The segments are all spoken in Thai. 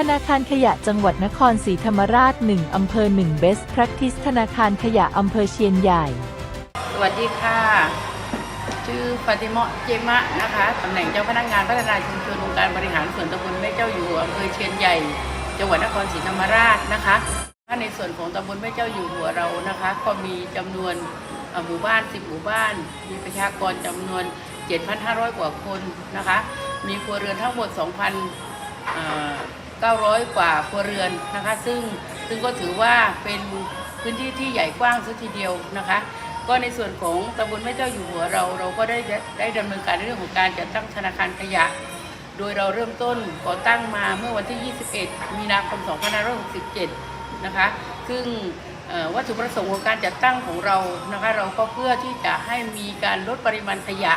ธนาคารขยะจังหวัดนครศรีธรรมราช 1 อำเภอ 1 Best Practice ธนาคารขยะอำเภอเชียนใหญ่ สวัสดีค่ะ ชื่อฟาติมะเจมะนะคะ ตำแหน่งเจ้าพนักงานพัฒนาชุมชนองค์การบริหารส่วนตำบลแม่เจ้าอยู่อำเภอเชียนใหญ่ จังหวัดนครศรีธรรมราชนะคะ ถ้าในส่วนของตำบลแม่เจ้าอยู่หัวเรานะคะ ก็มีจำนวนหมู่บ้าน 10 หมู่บ้าน มีประชากรจำนวน 7,500 กว่าคนนะคะ มีครัวเรือนทั้งหมด 2,000อ่อ 900 กว่าครัวเรือนนะคะ ซึ่งซึ่งก็ถือว่าเป็นพื้นที่ที่ใหญ่กว้างสักทีเดียวนะคะ ก็ในส่วนของตำบลแม่เจ้าอยู่หัวเรา เราก็ได้ได้ดำเนินการในเรื่องของการจัดตั้งธนาคารขยะ โดยเราเริ่มต้นก่อตั้งมาเมื่อวันที่ 21 มีนาคม 2567 นะคะ ซึ่งวัตถุประสงค์ของการจัดตั้งของเรานะคะ เราก็เพื่อที่จะให้มีการลดปริมาณขยะ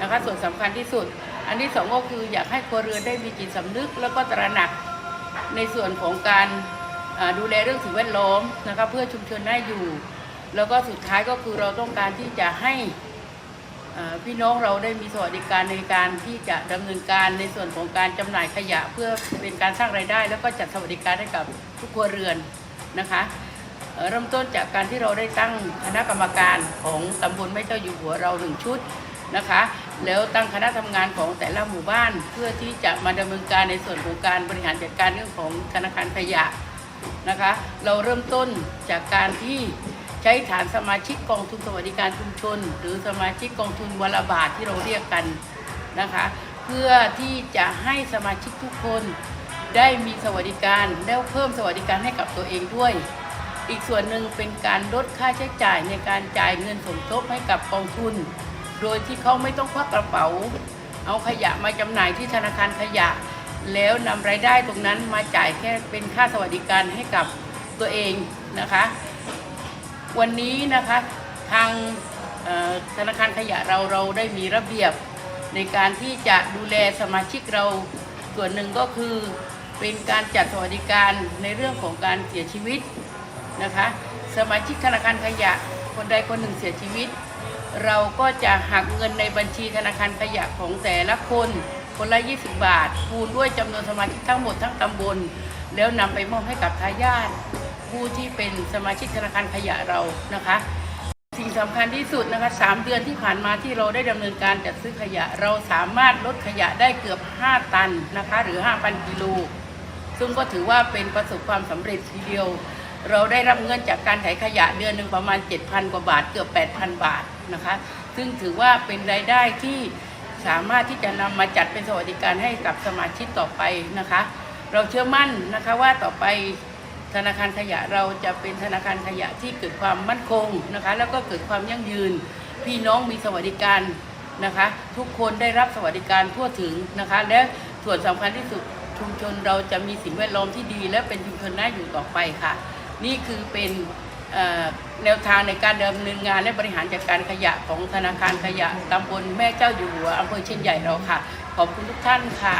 นะคะ ส่วนสำคัญที่สุด อันที่สองก็คืออยากให้ครัวเรือนได้มีจิตสำนึก แล้วก็ตระหนักในส่วนของการดูแลเรื่องสิ่งแวดล้อมนะคะเพื่อชุมชนได้อยู่ แล้วก็สุดท้ายก็คือเราต้องการที่จะให้พี่น้องเราได้มีสวัสดิการในการที่จะดำเนินการในส่วนของการจำหน่ายขยะเพื่อเป็นการสร้างรายได้ แล้วก็จัดสวัสดิการให้กับทุกครัวเรือนนะคะเริ่มต้นจากการที่เราได้ตั้งคณะกรรมการของตำบลแม่เจ้าอยู่หัวเราหนึ่งชุดนะคะ แล้วตั้งคณะทำงานของแต่ละหมู่บ้าน เพื่อที่จะมาดำเนินการในส่วนของการบริหารจัดการเรื่องของธนาคารขยะนะคะ เราเริ่มต้นจากการที่ใช้ฐานสมาชิกกองทุนสวัสดิการชุมชน หรือสมาชิกกองทุนวลบาทที่เราเรียกกันนะคะ เพื่อที่จะให้สมาชิกทุกคนได้มีสวัสดิการแล้วเพิ่มสวัสดิการให้กับตัวเองด้วย อีกส่วนหนึ่งเป็นการลดค่าใช้จ่ายในการจ่ายเงินสมทบให้กับกองทุน โดยที่เขาไม่ต้องควักกระเป๋า เอาขยะมาจำหน่ายที่ธนาคารขยะ แล้วนำรายได้ตรงนั้นมาจ่ายแค่เป็นค่าสวัสดิการให้กับตัวเองนะคะ วันนี้นะคะทางธนาคารขยะเราเราได้มีระเบียบในการที่จะดูแลสมาชิกเราส่วนหนึ่งก็คือเป็นการจัดสวัสดิการในเรื่องของการเสียชีวิตนะคะ สมาชิกธนาคารขยะคนใดคนหนึ่งเสียชีวิต เราก็จะหักเงินในบัญชีธนาคารขยะของแต่ละคน คนละ 20 บาท คูณด้วยจำนวนสมาชิกทั้งหมดทั้งตำบล แล้วนำไปมอบให้กับทายาทผู้ที่เป็นสมาชิกธนาคารขยะเรานะคะ สิ่งสำคัญที่สุดนะคะสามเดือนที่ผ่านมาที่เราได้ดำเนินการจัดซื้อขยะ เราสามารถลดขยะได้เกือบ 5 ตันนะคะหรือ 5,000กิโลซึ่งก็ถือว่าเป็นประสบความสำเร็จทีเดียว เราได้รับเงินจากการไถขยะเดือนหนึ่งประมาณ 7,000 กว่าบาทเกือบ 8,000 บาท นะคะ ซึ่งถือว่าเป็นรายได้ที่สามารถที่จะนำมาจัดเป็นสวัสดิการให้กับสมาชิกต่อไปนะคะ เราเชื่อมั่นนะคะว่าต่อไปธนาคารขยะเราจะเป็นธนาคารขยะที่เกิดความมั่นคงนะคะ แล้วก็เกิดความยั่งยืน พี่น้องมีสวัสดิการนะคะ ทุกคนได้รับสวัสดิการทั่วถึงนะคะ และส่วนสำคัญที่สุดชุมชนเราจะมีสิ่งแวดล้อมที่ดี และเป็นชุมชนน่าอยู่ต่อไปค่ะ นี่คือเป็น แนวทางในการดำเนินงานและบริหารจัดการขยะของธนาคารขยะตำบลแม่เจ้าอยู่หัวอำเภอเชียนใหญ่เราค่ะ ขอบคุณทุกท่านค่ะ